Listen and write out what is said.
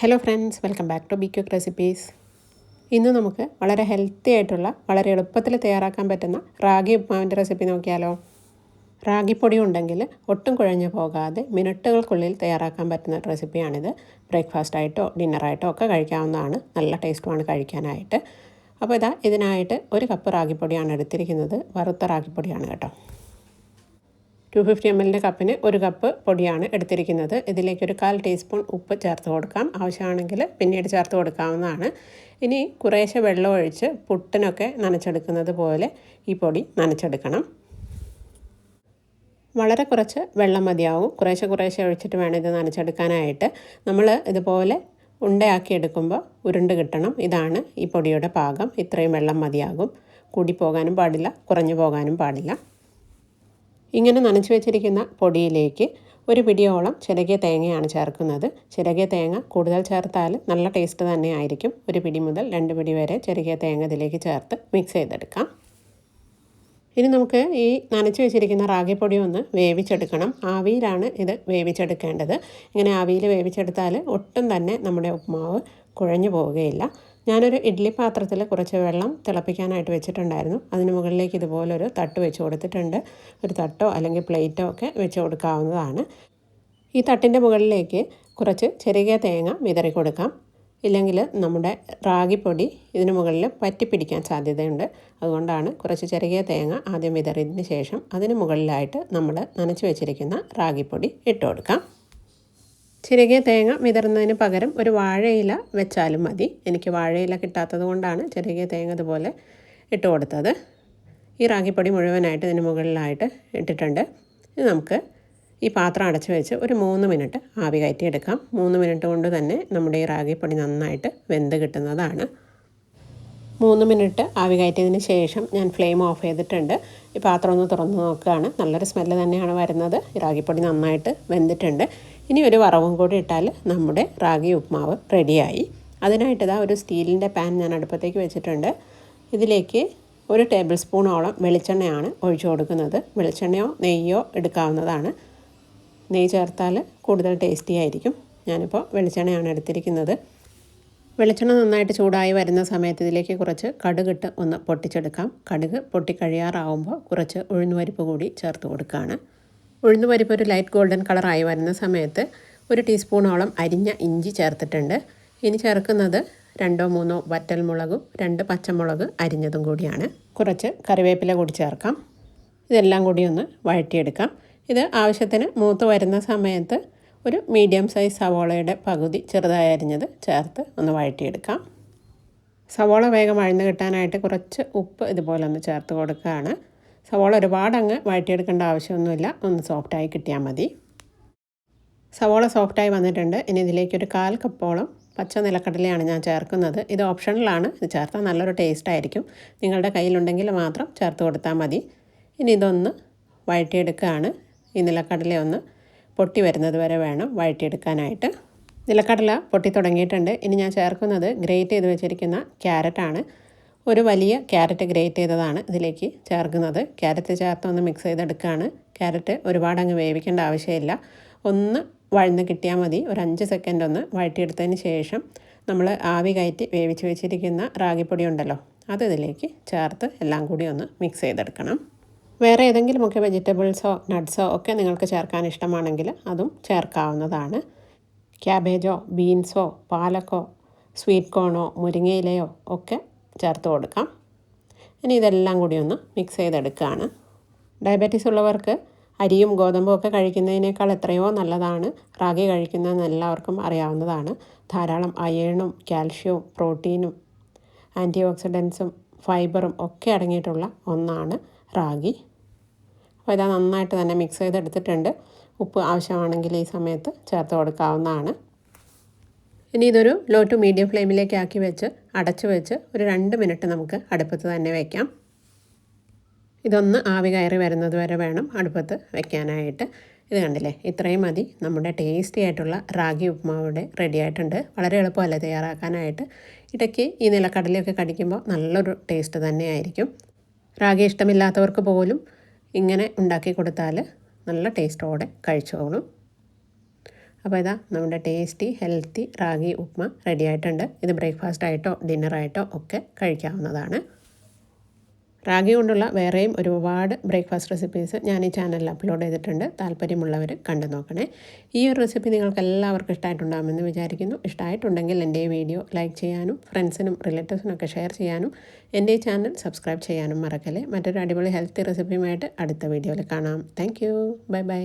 Hello friends welcome back to be quick recipes ഇന്ന് നമുക്ക് വളരെ ഹെൽത്തി ആയിട്ടുള്ള വളരെ എളുപ്പത്തിൽ തയ്യാറാക്കാൻ പറ്റുന്ന റാഗി ഉപ്മാവിന്റെ റെസിപ്പി നോക്കിയാലോ. റാഗിപ്പൊടി ഉണ്ടെങ്കിൽ ഒട്ടും കുഴഞ്ഞു പോകാതെ മിനിറ്റുകൾക്കുള്ളിൽ തയ്യാറാക്കാൻ പറ്റുന്ന റെസിപ്പിയാണിത് ബ്രേക്ക്ഫാസ്റ്റ് ആയിട്ടോ ഡിന്നറായിട്ടോ ഒക്കെ കഴിക്കാവുന്നതാണ്. നല്ല ടേസ്റ്റുമാണ് കഴിക്കാനായിട്ട്. അപ്പോൾ ഇതാ ഇതിനായിട്ട് ഒരു കപ്പ് റാഗിപ്പൊടിയാണ് എടുത്തിരിക്കുന്നത്. വറുത്ത റാഗിപ്പൊടിയാണ് കേട്ടോ. ടു ഫിഫ്റ്റി എം എല്ലിന്റെ കപ്പിന് ഒരു കപ്പ് പൊടിയാണ് എടുത്തിരിക്കുന്നത്. ഇതിലേക്ക് ഒരു കാൽ ടീസ്പൂൺ ഉപ്പ് ചേർത്ത് കൊടുക്കാം. ആവശ്യമാണെങ്കിൽ പിന്നീട് ചേർത്ത് കൊടുക്കാവുന്നതാണ്. ഇനി കുറേശ്ശെ വെള്ളം ഒഴിച്ച് പുട്ടിനൊക്കെ നനച്ചെടുക്കുന്നത് പോലെ ഈ പൊടി നനച്ചെടുക്കണം. വളരെ കുറച്ച് വെള്ളം മതിയാവും. കുറേശ്ശെ കുറേശ്ശെ ഒഴിച്ചിട്ട് വേണം ഇത് നനച്ചെടുക്കാനായിട്ട്. നമ്മൾ ഇതുപോലെ ഉണ്ടയാക്കി എടുക്കുമ്പോൾ ഉരുണ്ട് കിട്ടണം. ഇതാണ് ഈ പൊടിയുടെ പാകം. ഇത്രയും വെള്ളം മതിയാകും. കൂടി പോകാനും പാടില്ല കുറഞ്ഞു പോകാനും പാടില്ല. ഇങ്ങനെ നനച്ചു വെച്ചിരിക്കുന്ന പൊടിയിലേക്ക് ഒരു പിടിയോളം ചിരകിയ തേങ്ങയാണ് ചേർക്കുന്നത്. ചിരകിയ തേങ്ങ കൂടുതൽ ചേർത്താൽ നല്ല ടേസ്റ്റ് തന്നെ ആയിരിക്കും. ഒരു പിടി മുതൽ രണ്ട് പിടി വരെ ചിരകിയ തേങ്ങ ഇതിലേക്ക് ചേർത്ത് മിക്സ് ചെയ്തെടുക്കാം. ഇനി നമുക്ക് ഈ നനച്ചു വെച്ചിരിക്കുന്ന റാഗിപ്പൊടി ഒന്ന് വേവിച്ചെടുക്കണം. ആവിയിലാണ് ഇത് വേവിച്ചെടുക്കേണ്ടത്. ഇങ്ങനെ ആവിയിൽ വേവിച്ചെടുത്താൽ ഒട്ടും തന്നെ നമ്മുടെ ഉപ്മാവ് കുഴഞ്ഞു പോവുകയില്ല. ഞാനൊരു ഇഡ്ഡലി പാത്രത്തിൽ കുറച്ച് വെള്ളം തിളപ്പിക്കാനായിട്ട് വെച്ചിട്ടുണ്ടായിരുന്നു. അതിന് മുകളിലേക്ക് ഇതുപോലൊരു തട്ട് വെച്ച് കൊടുത്തിട്ടുണ്ട്. ഒരു തട്ടോ അല്ലെങ്കിൽ പ്ലേറ്റോ ഒക്കെ വെച്ച് കൊടുക്കാവുന്നതാണ്. ഈ തട്ടിന്റെ മുകളിലേക്ക് കുറച്ച് ചെറിയ തേങ്ങ വിതറി കൊടുക്കാം. ഇല്ലെങ്കിൽ നമ്മുടെ റാഗിപ്പൊടി ഇതിന് മുകളിൽ പറ്റിപ്പിടിക്കാൻ സാധ്യതയുണ്ട്. അതുകൊണ്ടാണ് കുറച്ച് ചെറിയ തേങ്ങ ആദ്യം വിതറിയതിന് ശേഷം അതിന് മുകളിലായിട്ട് നമ്മൾ നനച്ച് വെച്ചിരിക്കുന്ന റാഗിപ്പൊടി ഇട്ട് കൊടുക്കാം. ചിരകിയ തേങ്ങ വിതറുന്നതിന് പകരം ഒരു വാഴയില വെച്ചാലും മതി. എനിക്ക് വാഴയില കിട്ടാത്തത് കൊണ്ടാണ് ചിരകിയ തേങ്ങ ഇതുപോലെ ഇട്ട് കൊടുത്തത്. ഈ റാഗിപ്പൊടി മുഴുവനായിട്ട് ഇതിന് മുകളിലായിട്ട് ഇട്ടിട്ടുണ്ട്. ഇത് നമുക്ക് ഈ പാത്രം അടച്ച് വെച്ച് ഒരു മൂന്ന് മിനിറ്റ് ആവി കയറ്റി എടുക്കാം മൂന്ന് മിനിറ്റ് കൊണ്ട് തന്നെ നമ്മുടെ ഈ റാഗിപ്പൊടി നന്നായിട്ട് വെന്ത് കിട്ടുന്നതാണ്. മൂന്ന് മിനിറ്റ് ആവി കയറ്റിയതിന് ശേഷം ഞാൻ ഫ്ലെയിം ഓഫ് ചെയ്തിട്ടുണ്ട്. ഈ പാത്രം ഒന്ന് തുറന്ന് നോക്കുകയാണ്. നല്ലൊരു സ്മെല്ല് തന്നെയാണ് വരുന്നത്. ഈ റാഗിപ്പൊടി നന്നായിട്ട് വെന്തിട്ടുണ്ട്. ഇനി ഒരു വറവും കൂടി ഇട്ടാൽ നമ്മുടെ റാഗി ഉപ്മാവ് റെഡിയായി. അതിനായിട്ട് ഇതാ ഒരു സ്റ്റീലിന്റെ പാൻ ഞാൻ അടുപ്പത്തേക്ക് വെച്ചിട്ടുണ്ട്. ഇതിലേക്ക് ഒരു ടേബിൾ സ്പൂണോളം വെളിച്ചെണ്ണയാണ് ഒഴിച്ചു കൊടുക്കുന്നത്. വെളിച്ചെണ്ണയോ നെയ്യോ എടുക്കാവുന്നതാണ്. നെയ്യ് ചേർത്താൽ കൂടുതൽ ടേസ്റ്റി ആയിരിക്കും. ഞാനിപ്പോൾ വെളിച്ചെണ്ണയാണ് എടുത്തിരിക്കുന്നത്. വെളിച്ചെണ്ണ നന്നായിട്ട് ചൂടായി വരുന്ന സമയത്ത് ഇതിലേക്ക് കുറച്ച് കടുകിട്ട് ഒന്ന് പൊട്ടിച്ചെടുക്കാം. കടുക് പൊട്ടിക്കഴിയാറാവുമ്പോൾ കുറച്ച് ഉഴുന്നുപരിപ്പ് കൂടി ചേർത്ത് കൊടുക്കുകയാണ്. ഉഴുന്നുപരിപ്പ് ഒരു ലൈറ്റ് ഗോൾഡൻ കളറായി വരുന്ന സമയത്ത് ഒരു ടീസ്പൂണോളം അരിഞ്ഞ ഇഞ്ചി ചേർത്തിട്ടുണ്ട്. ഇനി ചേർക്കുന്നത് രണ്ടോ മൂന്നോ വറ്റൽമുളകും രണ്ട് പച്ചമുളക് അരിഞ്ഞതും കൂടിയാണ്. കുറച്ച് കറിവേപ്പില കൂടി ചേർക്കാം. ഇതെല്ലാം കൂടി ഒന്ന് വഴറ്റിയെടുക്കാം. ഇത് ആവശ്യത്തിന് മൂത്ത് വരുന്ന സമയത്ത് ഒരു മീഡിയം സൈസ് സവോളയുടെ പകുതി ചെറുതായി അരിഞ്ഞത് ചേർത്ത് ഒന്ന് വഴറ്റിയെടുക്കാം. സവോള വേഗം വഴന്ന് കിട്ടാനായിട്ട് കുറച്ച് ഉപ്പ് ഇതുപോലെ ഒന്ന് ചേർത്ത് കൊടുക്കുകയാണ്. സവോള ഒരുപാട് അങ്ങ് വഴറ്റിയെടുക്കേണ്ട ആവശ്യമൊന്നുമില്ല. ഒന്ന് സോഫ്റ്റായി കിട്ടിയാൽ മതി. സവോള സോഫ്റ്റായി വന്നിട്ടുണ്ട്. ഇനി ഇതിലേക്കൊരു കാൽ കപ്പോളം പച്ച നിലക്കടലയാണ് ഞാൻ ചേർക്കുന്നത്. ഇത് ഓപ്ഷണലാണ്. ഇത് ചേർത്താൽ നല്ലൊരു ടേസ്റ്റ് ആയിരിക്കും. നിങ്ങളുടെ കയ്യിലുണ്ടെങ്കിൽ മാത്രം ചേർത്ത് കൊടുത്താൽ മതി. ഇനി ഇതൊന്ന് വഴറ്റിയെടുക്കുകയാണ്. ഈ നിലക്കടല ഒന്ന് പൊട്ടി വരുന്നത് വരെ വേണം വഴറ്റിയെടുക്കാനായിട്ട്. നിലക്കടല പൊട്ടി തുടങ്ങിയിട്ടുണ്ട്. ഇനി ഞാൻ ചേർക്കുന്നത് ഗ്രേറ്റ് ചെയ്ത് വെച്ചിരിക്കുന്ന ക്യാരറ്റാണ് ഒരു വലിയ ക്യാരറ്റ് ഗ്രേറ്റ് ചെയ്തതാണ് ഇതിലേക്ക് ചേർക്കുന്നത്. ക്യാരറ്റ് ചേർത്ത് ഒന്ന് മിക്സ് ചെയ്തെടുക്കുകയാണ്. ക്യാരറ്റ് ഒരുപാട് അങ്ങ് വേവിക്കേണ്ട ആവശ്യമില്ല. ഒന്ന് വഴന്ന് കിട്ടിയാൽ മതി. ഒരു അഞ്ച് സെക്കൻഡ് ഒന്ന് വഴറ്റിയെടുത്തതിന് ശേഷം നമ്മൾ ആവി കയറ്റി വേവിച്ച് വെച്ചിരിക്കുന്ന റാഗിപ്പൊടി ഉണ്ടല്ലോ അത് ഇതിലേക്ക് ചേർത്ത് എല്ലാം കൂടി ഒന്ന് മിക്സ് ചെയ്തെടുക്കണം. വേറെ ഏതെങ്കിലുമൊക്കെ വെജിറ്റബിൾസോ നട്ട്സോ ഒക്കെ നിങ്ങൾക്ക് ചേർക്കാൻ ഇഷ്ടമാണെങ്കിൽ അതും ചേർക്കാവുന്നതാണ്. ക്യാബേജോ ബീൻസോ പാലക്കോ സ്വീറ്റ് കോണോ മുരിങ്ങയിലയോ ഒക്കെ ചേർത്ത് കൊടുക്കാം. ഇനി ഇതെല്ലാം കൂടി ഒന്ന് മിക്സ് ചെയ്തെടുക്കുകയാണ്. ഡയബറ്റീസ് ഉള്ളവർക്ക് അരിയും ഗോതമ്പും ഒക്കെ കഴിക്കുന്നതിനേക്കാൾ എത്രയോ നല്ലതാണ്. റാഗി കഴിക്കുന്നതെന്ന് എല്ലാവർക്കും അറിയാവുന്നതാണ്. ധാരാളം അയേണും കാൽഷ്യവും പ്രോട്ടീനും ആന്റി ഓക്സിഡൻസും ഫൈബറും ഒക്കെ അടങ്ങിയിട്ടുള്ള ഒന്നാണ് റാഗി. അപ്പോൾ ഇതാ നന്നായിട്ട് തന്നെ മിക്സ് ചെയ്തെടുത്തിട്ടുണ്ട്. ഉപ്പ് ആവശ്യമാണെങ്കിൽ ഈ സമയത്ത് ചേർത്ത് കൊടുക്കാവുന്നതാണ്. ഇനി ഇതൊരു ലോ ടു മീഡിയം ഫ്ലെയിമിലേക്ക് ആക്കി വെച്ച് അടച്ചു വെച്ച് ഒരു രണ്ട് മിനിറ്റ് നമുക്ക് അടുപ്പത്ത് തന്നെ വയ്ക്കാം ഇതൊന്ന് ആവി കയറി വരുന്നത് വരെ വേണം അടുപ്പത്ത് വെക്കാനായിട്ട്. ഇത് കണ്ടില്ലേ? ഇത്രയും മതി. നമ്മുടെ ടേസ്റ്റി ആയിട്ടുള്ള റാഗി ഉപ്മാവിടെ റെഡി ആയിട്ടുണ്ട്. വളരെ എളുപ്പമല്ലേ തയ്യാറാക്കാനായിട്ട്. ഇടയ്ക്ക് ഈ നിലക്കടലയൊക്കെ കടിക്കുമ്പോൾ നല്ലൊരു ടേസ്റ്റ് തന്നെയായിരിക്കും റാഗി ഇഷ്ടമില്ലാത്തവർക്ക് പോലും ഇങ്ങനെ ഉണ്ടാക്കി കൊടുത്താൽ നല്ല ടേസ്റ്റോടെ കഴിച്ചോളും. അപ്പോൾ ഇതാ നമ്മുടെ tasty healthy ragi upma ready ആയിട്ടുണ്ട്. ഇത് ബ്രേക്ക്ഫാസ്റ്റ് ആയിട്ടോ ഡിന്നറായിട്ടോ ഒക്കെ കഴിക്കാവുന്നതാണ്. റാഗി കൊണ്ടുള്ള വേറെയും ഒരുപാട് ബ്രേക്ക്ഫാസ്റ്റ് റെസിപ്പീസ് ഞാൻ ഈ ചാനലിൽ അപ്ലോഡ് ചെയ്തിട്ടുണ്ട്. താല്പര്യമുള്ളവർ കണ്ടു നോക്കണേ. ഈ ഒരു റെസിപ്പി നിങ്ങൾക്ക് എല്ലാവർക്കും ഇഷ്ടമായിട്ടുണ്ടാകുമെന്ന് വിചാരിക്കുന്നു. ഇഷ്ടമായിട്ടുണ്ടെങ്കിൽ എന്റെ ഈ വീഡിയോ ലൈക്ക് ചെയ്യാനും ഫ്രണ്ട്സിനും റിലേറ്റീവ്സിനൊക്കെ ഷെയർ ചെയ്യാനും എന്റെ ഈ ചാനൽ സബ്സ്ക്രൈബ് ചെയ്യാനും മറക്കല്ലേ. മറ്റൊരു അടിപൊളി ഹെൽത്തി റെസിപ്പിയുമായിട്ട് അടുത്ത വീഡിയോയിൽ കാണാം. Thank bye bye